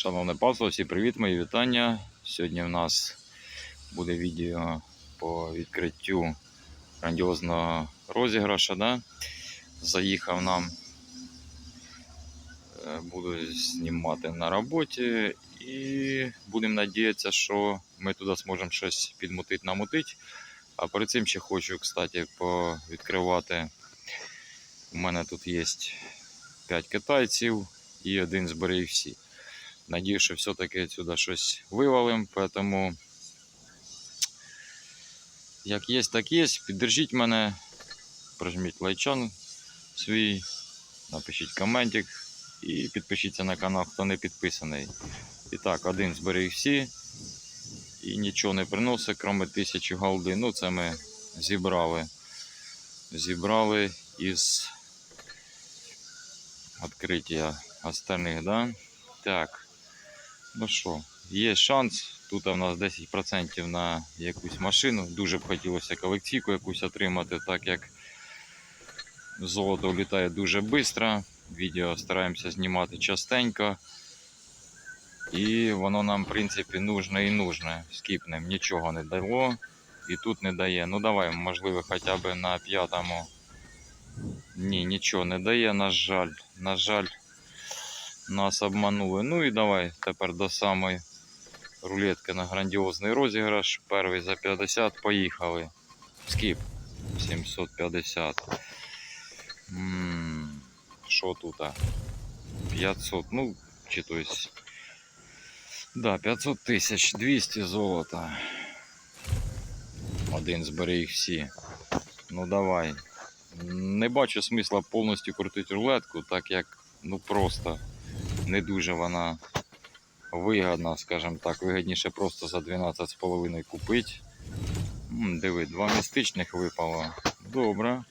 Шановне панство, всі привіт, мої вітання. Сьогодні в нас буде відео по відкриттю грандіозного розіграша. Да? Заїхав нам, е, буду знімати на роботі і будемо надіятися, що ми туди зможемо щось підмутити, намутити. А перед цим ще хочу, кстати, повідкривати. У мене тут є 5 китайців і один зберіг всі. Надію, що все-таки сюди щось вивалим, поэтому як є, так є. Піддержіть мене, прожміть лайчан свій, напишіть коментик і підпишіться на канал, хто не підписаний. І так, один зберіг всі і нічого не приносить, крім тисячі голди. Ну, це ми зібрали. Зібрали із відкриття остальних, да? Так. Ну що, є шанс. Тут у нас 10% на якусь машину. Дуже б хотілося колекційку якусь отримати, так як золото влітає дуже швидко. Відео стараємося знімати частенько. І воно нам, в принципі, нужне і нужне. Скіпнем нічого не дало. І тут не дає. Ну давай, можливо, хоча б на п'ятому. Ні, нічого не дає, на жаль. На жаль, нас обманули. Ну і давай тепер до самої рулетки на грандіозний розіграш. Перший за 50. Поїхали. Скіп 750. Що тут? 500. Ну, чи то. Да, 500 тисяч, 200 золота. Один зберіг всі. Ну давай. Не бачу смисла повністю крутити рулетку, так як ну просто не дуже вона вигідна, скажімо так. Вигідніше просто за 12,5 купити. Диви, два містичних випало. Добре.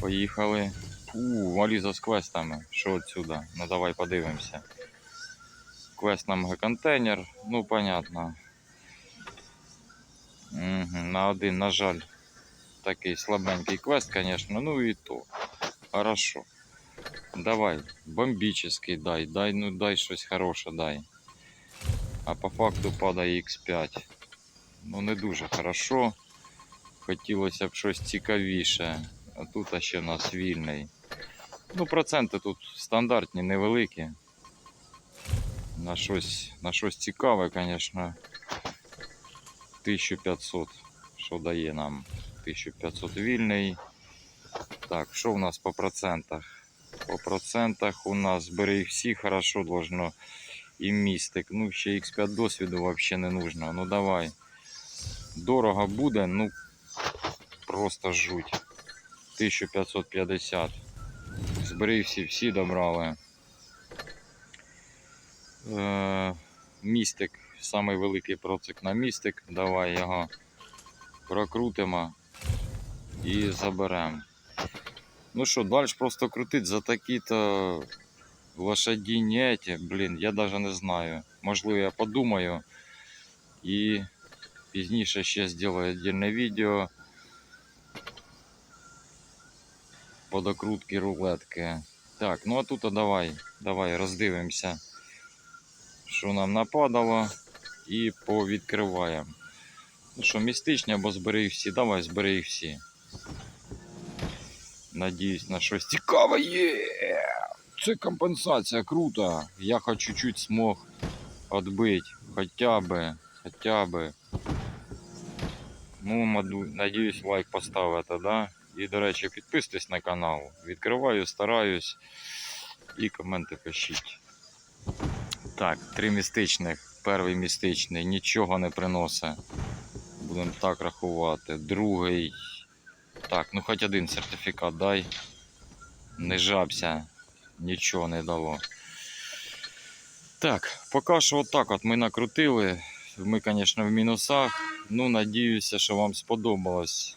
Поїхали. У, валіза з квестами. Що отсюда? Ну давай подивимося. Квест нам контейнер, ну понятно. Угу, на один, на жаль, такий слабенький квест, конечно, ну і то. Хорошо. Давай, бомбический дай, дай, ну дай щось хороше, дай. А по факту падає X5. Ну не дуже хорошо. Хотілося б щось цікавіше. А тут ще в нас вільний. Ну, проценти тут стандартні, невеликі. На щось, на щось цікаве, звісно. 1500, що дає нам 1500 вільний. Так, що у нас по процентах? По процентах у нас зберіг всі хорошо должно. І містик. Ну, ще X5 досвіду взагалі не нужно. Ну давай. Дорого буде, ну просто жуть. 1550. Зберіг всі, всі добрали. Містик, самий великий процик на містик. Давай його прокрутимо і заберемо. Ну що, далі просто крутить за такі-то лошадіні еті, блін, я навіть не знаю. Можливо, я подумаю і пізніше ще зроблю віддільне відео по докрутки рулетки. Так, ну а тут а давай, давай роздивимося, що нам нападало, і повідкриваємо. Ну що, містичні або збери всі, давай збери їх. Надіюсь на щось цікаве є. Це компенсація, круто. Я хоч чуть-чуть смог відбити. Хоча би, хоча би. Ну, надіюсь, лайк поставите, да? І, до речі, підписуйтесь на канал. Відкриваю, стараюсь. І коменти пишіть. Так, три містичних. Перший містичний нічого не приносить. Будемо так рахувати. Другий. Так, ну хоч один сертифікат дай. Не жабся. Нічого не дало. Так, поки що отак от ми накрутили. Ми, звісно, в мінусах. Ну, надіюся, що вам сподобалось.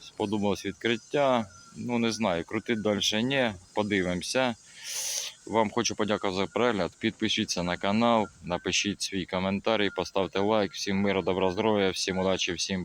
Сподобалось відкриття. Ну, не знаю, крутити далі ні. Подивимося. Вам хочу подякувати за перегляд. Підпишіться на канал, напишіть свій коментарі, поставте лайк. Всім миру, добра здоров'я, всім удачі, всім